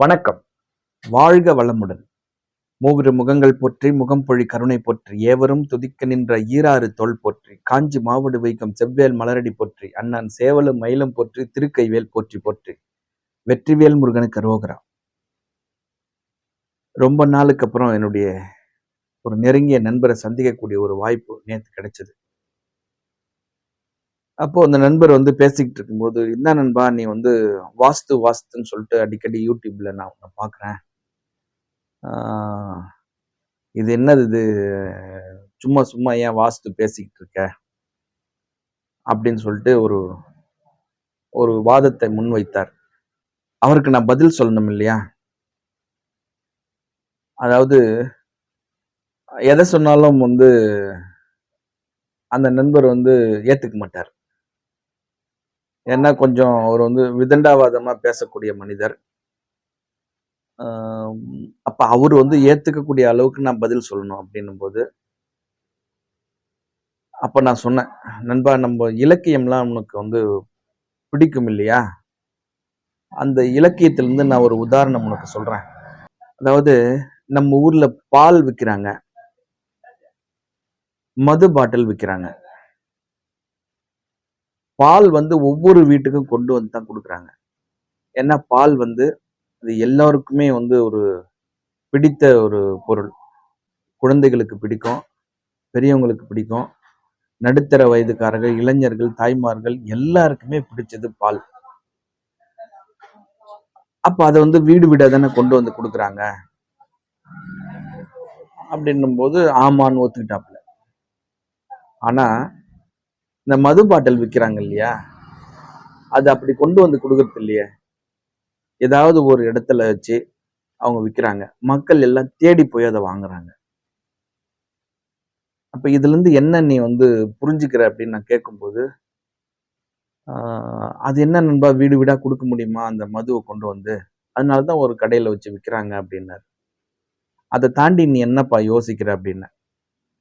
வணக்கம். வாழ்க வளமுடன். மூவிரு முகங்கள் போற்றி முகம் பொழி கருணை போற்றி ஏவரும் துதிக்க நின்ற ஈராறு தோல் போற்றி காஞ்சி மாவடு வைக்கும் செவ்வேல் மலரடி போற்றி அண்ணன் சேவலும் மயிலும் போற்றி திருக்கைவேல் போற்றி போற்றி. வெற்றிவேல் முருகனுக்கு ரோகரா ரொம்ப நாளுக்கு அப்புறம் என்னுடைய ஒரு நெருங்கிய நண்பரை சந்திக்கக்கூடிய ஒரு வாய்ப்பு நேற்று கிடைச்சது. அப்போ அந்த நண்பர் வந்து பேசிக்கிட்டு இருக்கும்போது என்ன நண்பா நீ வந்து வாஸ்து வாஸ்துன்னு சொல்லிட்டு அடிக்கடி யூடியூப்ல நான் உன்னை பார்க்குறேன் இது என்னது இது? சும்மா சும்மா ஏன் வாஸ்து பேசிக்கிட்டு இருக்க? அப்படின்னு சொல்லிட்டு ஒரு ஒரு வாதத்தை முன்வைத்தார். அவருக்கு நான் பதில் சொல்லணும் இல்லையா? அதாவது எதை சொன்னாலும் வந்து அந்த நண்பர் வந்து ஏத்துக்க மாட்டார். ஏன்னா கொஞ்சம் அவர் வந்து விதண்டாவாதமாக பேசக்கூடிய மனிதர். அப்போ அவர் வந்து ஏற்றுக்கக்கூடிய அளவுக்கு நான் பதில் சொல்லணும் அப்படின்னும் போது அப்போ நான் சொன்னேன் நண்பா நம்ம இலக்கியம்லாம் உனக்கு வந்து பிடிக்கும் இல்லையா? அந்த இலக்கியத்திலேருந்து நான் ஒரு உதாரணம் உனக்கு சொல்கிறேன் அதாவது நம்ம ஊரில் பால் விற்கிறாங்க மது பாட்டில் விற்கிறாங்க பால் வந்து ஒவ்வொரு வீட்டுக்கும் கொண்டு வந்து தான் கொடுக்குறாங்க. ஏன்னா பால் வந்து அது எல்லாருக்குமே வந்து ஒரு பிடித்த ஒரு பொருள். குழந்தைகளுக்கு பிடிக்கும் பெரியவங்களுக்கு பிடிக்கும். நடுத்தர வயதுக்காரர்கள் இளைஞர்கள் தாய்மார்கள் எல்லாருக்குமே பிடிச்சது பால். அப்ப அதை வந்து வீடு வீடாக தானே கொண்டு வந்து கொடுக்குறாங்க. அப்படின்னும் போது ஆமான்னு ஒத்துக்கிட்டாப்புல. ஆனா இந்த மது பாட்டில் விற்கிறாங்க இல்லையா? அது அப்படி கொண்டு வந்து கொடுக்கறது இல்லையே? ஏதாவது ஒரு இடத்துல வச்சு அவங்க விற்கிறாங்க மக்கள் எல்லாம் தேடி போய் அதை வாங்குறாங்க. அப்ப இதுல இருந்து என்ன நீ வந்து புரிஞ்சுக்கிற அப்படின்னு நான் கேட்கும்போது அது என்ன நண்பா வீடு வீடா கொடுக்க முடியுமா அந்த மதுவை கொண்டு வந்து? அதனாலதான் ஒரு கடையில வச்சு விற்கிறாங்க அப்படின்னாரு. அதை தாண்டி நீ என்னப்பா யோசிக்கிற அப்படின்னு?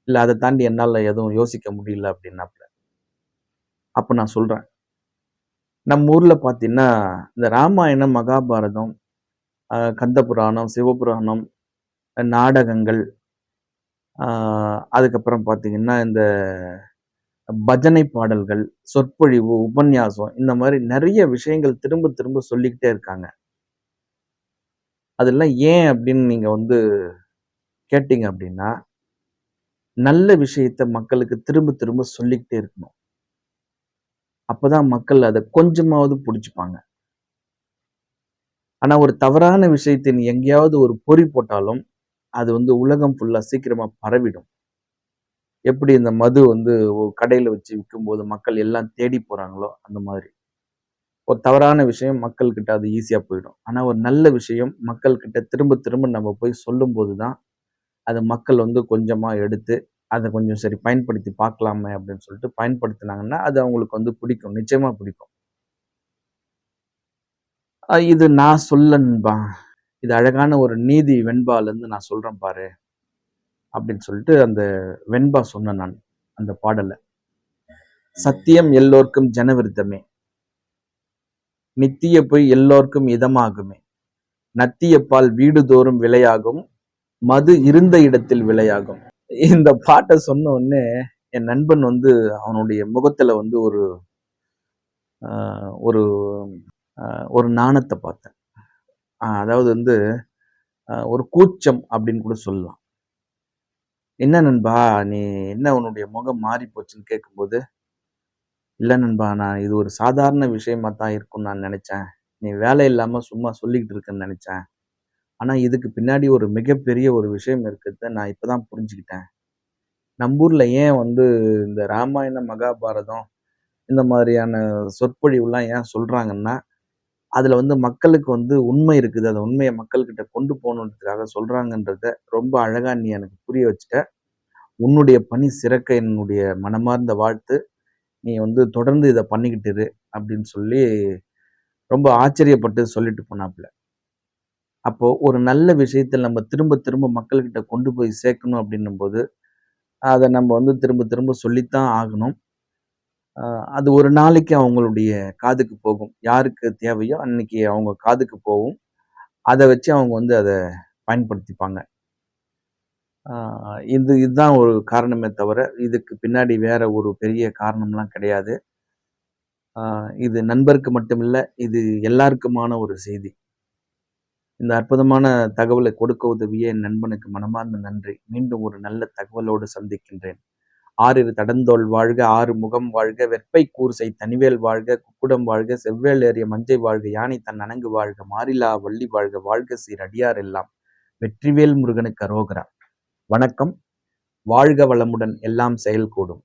இல்ல அதை தாண்டி என்னால எதுவும் யோசிக்க முடியல அப்படின்னாப்ல. அப்போ நான் சொல்கிறேன் நம்ம ஊரில் பார்த்தீங்கன்னா இந்த ராமாயணம் மகாபாரதம் கந்த புராணம் சிவபுராணம் நாடகங்கள் அதுக்கப்புறம் பார்த்தீங்கன்னா இந்த பஜனை பாடல்கள் சொற்பொழிவு உபன்யாசம் இந்த மாதிரி நிறைய விஷயங்கள் திரும்ப திரும்ப சொல்லிக்கிட்டே இருக்காங்க. அதெல்லாம் ஏன் அப்படின்னு நீங்கள் வந்து கேட்டீங்க அப்படின்னா நல்ல விஷயத்த மக்களுக்கு திரும்ப திரும்ப சொல்லிக்கிட்டே இருக்கணும். அப்பதான் மக்கள் அதை கொஞ்சமாவது பிடிச்சிப்பாங்க. ஆனா ஒரு தவறான விஷயத்தை நீ எங்கேயாவது ஒரு பொறி போட்டாலும் அது வந்து உலகம் ஃபுல்லா சீக்கிரமா பரவிடும். எப்படி இந்த மது வந்து கடையில வச்சு விற்கும் போது மக்கள் எல்லாம் தேடி போறாங்களோ அந்த மாதிரி. ஒரு தவறான விஷயம் மக்கள்கிட்ட அது ஈஸியா போயிடும். ஆனா ஒரு நல்ல விஷயம் மக்கள்கிட்ட திரும்ப திரும்ப நம்ம போய் சொல்லும் போதுதான் அதை மக்கள் வந்து கொஞ்சமா எடுத்து அதை கொஞ்சம் சரி பயன்படுத்தி பார்க்கலாமே அப்படின்னு சொல்லிட்டு பயன்படுத்தினாங்கன்னா அது அவங்களுக்கு வந்து பிடிக்கும். நிச்சயமாக பிடிக்கும். இது நான் சொல்லன்பா இது அழகான ஒரு நீதி வெண்பாலேருந்து நான் சொல்கிறேன் பாரு. அப்படின்னு சொல்லிட்டு அந்த வெண்பா சொன்னேன் நான் அந்த பாடலை. சத்தியம் எல்லோருக்கும் ஜனவிருத்தமே. நித்திய பொய் எல்லோருக்கும் இதமாகுமே. நத்திய பால் வீடுதோறும் விலையாகும் மது இருந்த இடத்தில் விலையாகும். இந்த பாட்டை சொன்ன உடனே என் நண்பன் வந்து அவனுடைய முகத்துல வந்து ஒரு ஒரு ஒரு நாணத்தை பார்த்தேன். அதாவது வந்து ஒரு கூச்சம் அப்படின்னு கூட சொல்லலாம். என்ன நண்பா நீ என்ன உன்னுடைய முகம் மாறி போச்சுன்னு கேட்கும்போது இல்லை நண்பா நான் இது ஒரு சாதாரண விஷயமா தான் இருக்கும்னு நான் நினைச்சேன். நீ வேலை இல்லாமல் சும்மா சொல்லிக்கிட்டு இருக்கேன்னு நினச்சேன். ஆனால் இதுக்கு பின்னாடி ஒரு மிகப்பெரிய ஒரு விஷயம் இருக்கிறத நான் இப்போ தான் புரிஞ்சுக்கிட்டேன் நம்பூரில் ஏன் வந்து இந்த ராமாயணம் மகாபாரதம் இந்த மாதிரியான சொற்பொழிவுலாம் ஏன் சொல்கிறாங்கன்னா அதில் வந்து மக்களுக்கு வந்து உண்மை இருக்குது. அந்த உண்மையை மக்கள்கிட்ட கொண்டு போகணுன்றதுக்காக சொல்கிறாங்கன்றத ரொம்ப அழகாக நீ எனக்கு புரிய வச்சுட்ட. உன்னுடைய பணி சிறக்க என்னுடைய மனமார்ந்த வாழ்த்து. நீ வந்து தொடர்ந்து இதை பண்ணிக்கிட்டு இரு அப்படின்னு சொல்லி ரொம்ப ஆச்சரியப்பட்டு சொல்லிட்டு போனாப்புல. அப்போ ஒரு நல்ல விஷயத்தில் நம்ம திரும்ப திரும்ப மக்கள்கிட்ட கொண்டு போய் சேர்க்கணும் அப்படின்னும் போது அதை நம்ம வந்து திரும்ப திரும்ப சொல்லித்தான் ஆகணும். அது ஒரு நாளைக்கு அவங்களுடைய காதுக்கு போகும். யாருக்கு தேவையோ அன்னைக்கு அவங்க காதுக்கு போகும். அதை வச்சு அவங்க வந்து அதை பயன்படுத்திப்பாங்க. இது இதுதான் ஒரு காரணமே தவிர இதுக்கு பின்னாடி வேற ஒரு பெரிய காரணம்லாம் கிடையாது. இது நண்பருக்கு மட்டுமில்லை இது எல்லாருக்குமான ஒரு செய்தி. இந்த அற்புதமான தகவலை கொடுக்க உதவிய என் நண்பனுக்கு மனமார்ந்த நன்றி. மீண்டும் ஒரு நல்ல தகவலோடு சந்திக்கின்றேன். ஆறிரு தடந்தோள் வாழ்க ஆறு முகம் வாழ்க வெப்பை கூர்சை தனிவேல் வாழ்க குக்குடம் வாழ்க செவ்வேல் ஏறிய மஞ்சை வாழ்க யானை தன் அணங்கு வாழ்க மாறிலா வள்ளி வாழ்க வாழ்க சீர் அடியார் எல்லாம். வெற்றிவேல் முருகனுக்கு அரோகரா. வணக்கம். வாழ்க வளமுடன் எல்லாம் செயல்கூடும்.